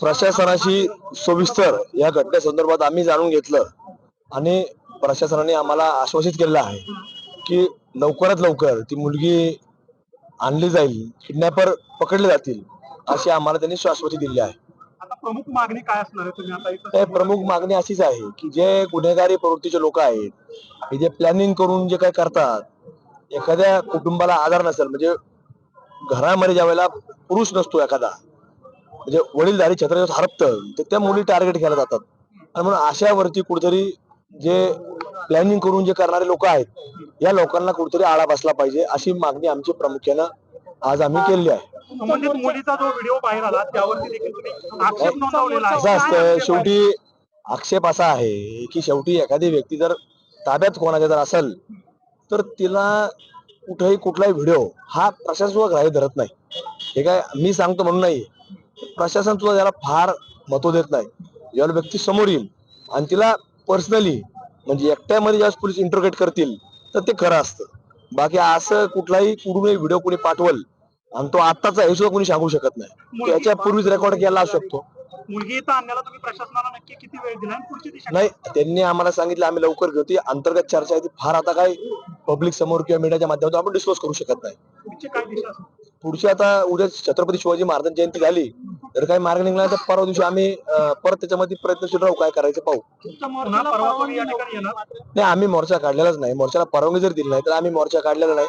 प्रशासनाशी सविस्तर या घटनेसंदर्भात आम्ही जाणून घेतलं आणि प्रशासनाने आम्हाला आश्वासित केलेलं आहे की लवकरात लवकर ती मुलगी आणली जाईल किडनॅपर पकडले जातील अशी आम्हाला त्यांनी शाश्वती दिली आहे. प्रमुख मागणी काय असणार प्रमुख मागणी अशीच आहे की जे गुन्हेगारी प्रवृत्तीचे लोक आहेत हे जे प्लॅनिंग करून जे काय करतात एखाद्या कुटुंबाला आधार नसेल म्हणजे घरामध्ये ज्या वेळेला पुरुष नसतो एखादा म्हणजे वडीलधारी छत्र हरपतं तर त्या मुली टार्गेट केल्या जातात. आणि म्हणून अशावरती कुठेतरी जे प्लॅनिंग करून जे करणारे लोक आहेत या लोकांना कुठेतरी आळा बसला पाहिजे अशी मागणी आमची प्रामुख्यानं आज आम्ही केली आहे. संबंधित मुलीचा जो व्हिडिओ बाहेर आला त्यावरती देखील तुम्ही आक्षेप नोंदवलेला असं असतं शेवटी आक्षेप असा आहे की शेवटी एखादी व्यक्ती जर ताब्यात कोणाच्या जर असेल तर तिला कुठेही कुठलाही व्हिडिओ हा प्रशासन सुद्धा ग्राह्य धरत नाही. हे काय मी सांगतो म्हणून नाही. प्रशासन सुद्धा त्याला फार महत्त्व देत नाही. ज्यावेळेला व्यक्ती समोर येईल आणि तिला पर्सनली म्हणजे एकट्यामध्ये ज्यावेळेस पोलीस इंटरग्रेट करतील तर ते खरं असतं. बाकी असं कुठलाही कुठूनही व्हिडिओ कोणी पाठवल आणि तो आत्ताचा हे सुद्धा कोणी सांगू शकत नाही. त्याच्या पूर्वीच रेकॉर्ड केला असू शकतो. नाही त्यांनी आम्हाला सांगितलं आम्ही लवकर घेऊ. ती अंतर्गत चर्चा आहे ती फार आता काय पब्लिक समोर किंवा मीडियाच्या माध्यमातून आपण डिस्क्लोज करू शकत नाही. पुढची आता उद्या छत्रपती शिवाजी महाराज जयंती झाली. तर काही मार्ग निघाला तर परवा दिवशी आम्ही अं, परत त्याच्यामध्ये प्रयत्नशील राहू काय करायचं पाहू. पुन्हा परवा तुम्ही या ठिकाणी येणार? नाही आम्ही मोर्चा काढलेलाच नाही. मोर्चाला परवानगी जर दिली नाही तर आम्ही मोर्चा काढलेला नाही.